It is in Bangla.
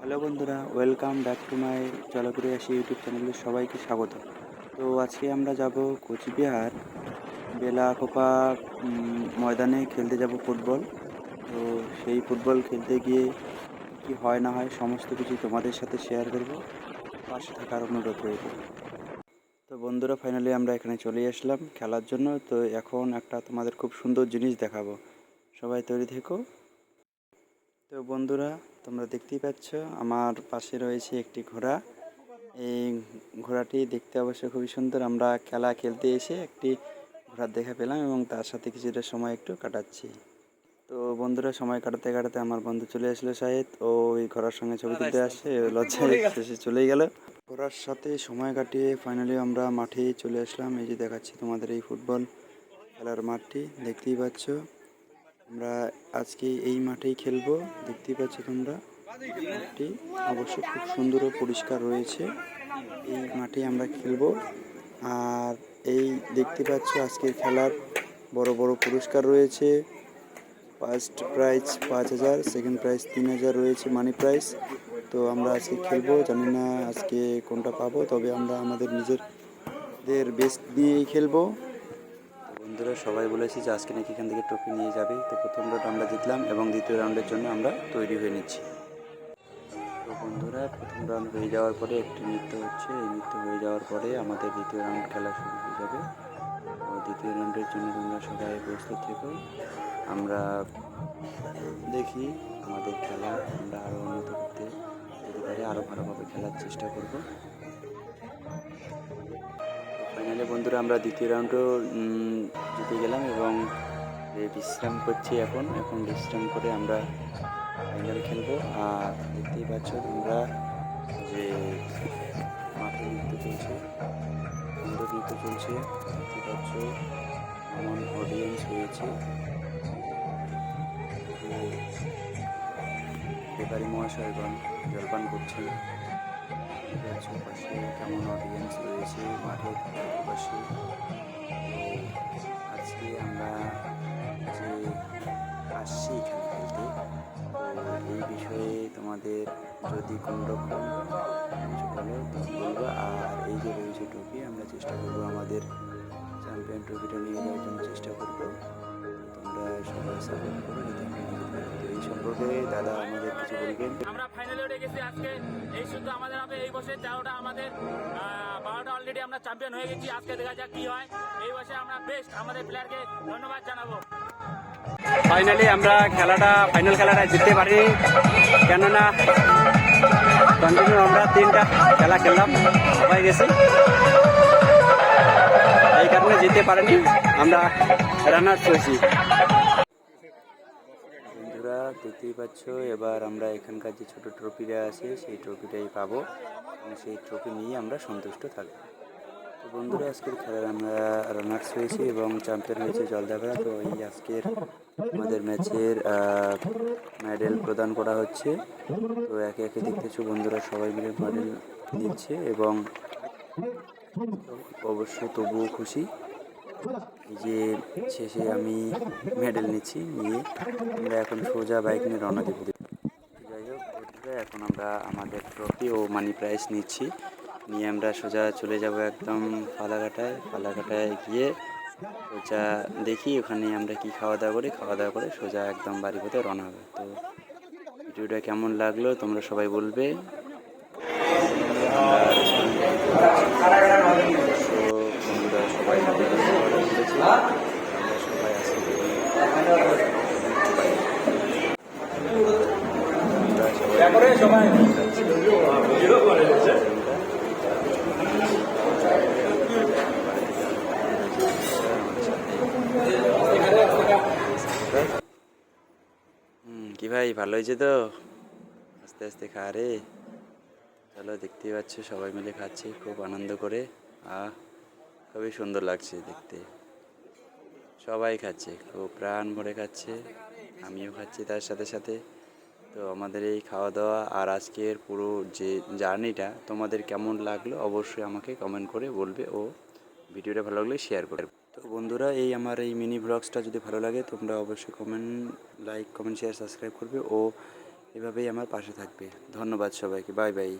হ্যালো বন্ধুরা ওয়েলকাম ব্যাক টু মাই জলপুরে আসি ইউটিউব চ্যানেলে সবাইকে স্বাগত। তো আজকে আমরা যাব কোচবিহার বেলাকোপা উম, ময়দানে খেলতে যাব ফুটবল। তো সেই ফুটবল খেলতে গিয়ে কি হয় না হয় সমস্ত কিছু তোমাদের সাথে শেয়ার করব। পাশে থাকার অনুরোধ রইল। তো বন্ধুরা ফাইনালি আমরা এখানে চলে আসলাম খেলার জন্য। তো এখন একটা তোমাদের খুব সুন্দর জিনিস দেখাবো। সবাই তৈরি থেকো। তো বন্ধুরা তোমরা দেখতেই পাচ্ছ আমার পাশে রয়েছে একটি ঘোড়া। এই ঘোড়াটি দেখতে অবশ্য খুবই সুন্দর। আমরা খেলা খেলতে এসে একটি ঘোড়ার দেখা পেলাম এবং তার সাথে কিছুটা সময় একটু কাটাচ্ছি। তো বন্ধুরা সময় কাটাতে কাটাতে আমার বন্ধু চলে আসলো শাহেদ ও ওই ঘোড়ার সঙ্গে ছবি তুলতে আসে লজ্জায় শেষে চলেই গেল। ঘোড়ার সাথে সময় কাটিয়ে ফাইনালি আমরা মাঠে চলে আসলাম। এই যে দেখাচ্ছি তোমাদের এই ফুটবল খেলার মাঠটি দেখতেই পাচ্ছ। আমরা আজকে এই মাঠেই খেলব। দেখতেই পাচ্ছ তোমরা, মাঠটি অবশ্য খুব সুন্দর ও পরিষ্কার রয়েছে। এই মাঠে আমরা খেলব। আর এই দেখতে পাচ্ছ আজকের খেলার বড় বড় পুরস্কার রয়েছে। ফার্স্ট প্রাইজ পাঁচ হাজার সেকেন্ড প্রাইজ তিন হাজার রয়েছে মানি প্রাইজ তো আমরা আজকে খেলব, জানি না আজকে কোনটা পাবো, তবে আমরা আমাদের নিজেদের বেস্ট দিয়েই খেলব। বন্ধুরা সবাই বলেছি যে আজকে নাকি এখান থেকে ট্রফি নিয়ে যাবে। তো প্রথম রাউন্ড আমরা জিতলাম এবং দ্বিতীয় রাউন্ডের জন্য আমরা তৈরি হয়ে নিচ্ছি। তো বন্ধুরা, প্রথম রাউন্ড হয়ে যাওয়ার পরে একটি নৃত্য হচ্ছে। এই নৃত্য হয়ে যাওয়ার পরে আমাদের দ্বিতীয় রাউন্ড খেলা শুরু হয়ে যাবে। তো দ্বিতীয় রাউন্ডের জন্য তোমরা সবাই প্রস্তুত থেকো। আমরা দেখি আমাদের খেলা, আমরা আরও উন্নত করতে পারি আরও ভালোভাবে খেলার চেষ্টা করব। ফাইনালি বন্ধুরা আমরা দ্বিতীয় রাউন্ডও জিতে গেলাম এবং বিশ্রাম করছি এখন এখন বিশ্রাম করে আমরা ফাইনাল খেলব। আর দেখতেই পাচ্ছ তোমরা যে মাঠে নৃত্য চলছে, সুন্দর নৃত্য চলছে। দেখতে পাচ্ছ এমন অডিয়েন্স হয়েছে বেকারি মহাশয়গণ জলপান করছেন দেখতে পাচ্ছ পাশে কেমন অডিয়েন্স রয়েছে মাঠের পাশে আজকে আমরা যে আসছি এখানে খেলতে এই বিষয়ে তোমাদের যদি কোনো রকম কিছু বলো বলব। আর এই যে রয়েছে ট্রফি, আমরা চেষ্টা করব আমাদের চ্যাম্পিয়ন ট্রফিটা নিয়ে যাওয়ার জন্য চেষ্টা করব। তোমরা সবাই সাপোর্ট করো তো এই সম্পর্কে দাদা আমাদের কিছু বলবেন? ফাইনালে উঠে গেছি আজকে। এই শুধু আমাদের হবে এই বছর তেরোটা আমাদের বারোটা অলরেডি আমরা চ্যাম্পিয়ন হয়ে গেছি। আজকে দেখা যাক কি হয়। এই বছর আমরা বেস্ট আমাদের প্লেয়ারকে ধন্যবাদ জানাব। ফাইনালি আমরা খেলাটা ফাইনাল খেলাটা জিততে পারি। কেননা কন্টিনিউ আমরা তিনটা খেলা খেললাম। সবাই গেছি। এই কারণে জিততে পারিনি। আমরা রানার্স হয়েছি। বন্ধুরা দেখতেই পাচ্ছ, এবার আমরা এখানকার যে ছোট ট্রফিটা আছে, সেই ট্রফিটাই পাবো। এবং সেই ট্রফি নিয়ে আমরা সন্তুষ্ট থাকব। তো বন্ধুরা, আজকের খেলার আমরা রানার্স হয়েছি এবং চ্যাম্পিয়ন হয়েছে জলদাগড়া তো এই আজকের আমাদের ম্যাচের মেডেল প্রদান করা হচ্ছে। তো একে একে দেখতেছো বন্ধুরা সবাই মিলে মেডেল দিচ্ছে এবং অবশ্য তবুও খুশি। যে শেষে আমি মেডেল নিচ্ছি নিয়ে আমরা এখন সোজা বাইক নিয়ে রওনা দেবো। যাই হোক এখন আমরা আমাদের ট্রফি ও মানি প্রাইজ নিচ্ছি। নিয়ে আমরা সোজা চলে যাব একদম ফালাকাটায়। ফালাকাটায় গিয়ে সোজা দেখি ওখানে আমরা কি খাওয়া দাওয়া করি। খাওয়া দাওয়া করে সোজা একদম বাড়ি পথে রওনা হবে। তো ভিডিওটা কেমন লাগল তোমরা সবাই বলবে। কি ভাই, ভালো হয়েছে তো? আস্তে আস্তে খা রে। চলো, দেখতেই পাচ্ছ, সবাই মিলে খাচ্ছি, খুব আনন্দ করে। আহ, খুবই সুন্দর লাগছে দেখতে। সবাই খাচ্ছে খুব প্রাণ ভরে খাচ্ছে, আমিও খাচ্ছি তার সাথে সাথে। তো আমাদের এই খাওয়া দাওয়া আর আজকের পুরো যে জার্নিটা তোমাদের কেমন লাগল অবশ্যই আমাকে কমেন্ট করে বলবে ও ভিডিওটা ভালো লাগলে শেয়ার করে তো বন্ধুরা, এই আমার এই মিনি ব্লগসটা যদি ভালো লাগে, তোমরা অবশ্যই comment like comment share subscribe করবে ও এভাবেই আমার পাশে থাকবে। ধন্যবাদ সবাইকে বাই বাই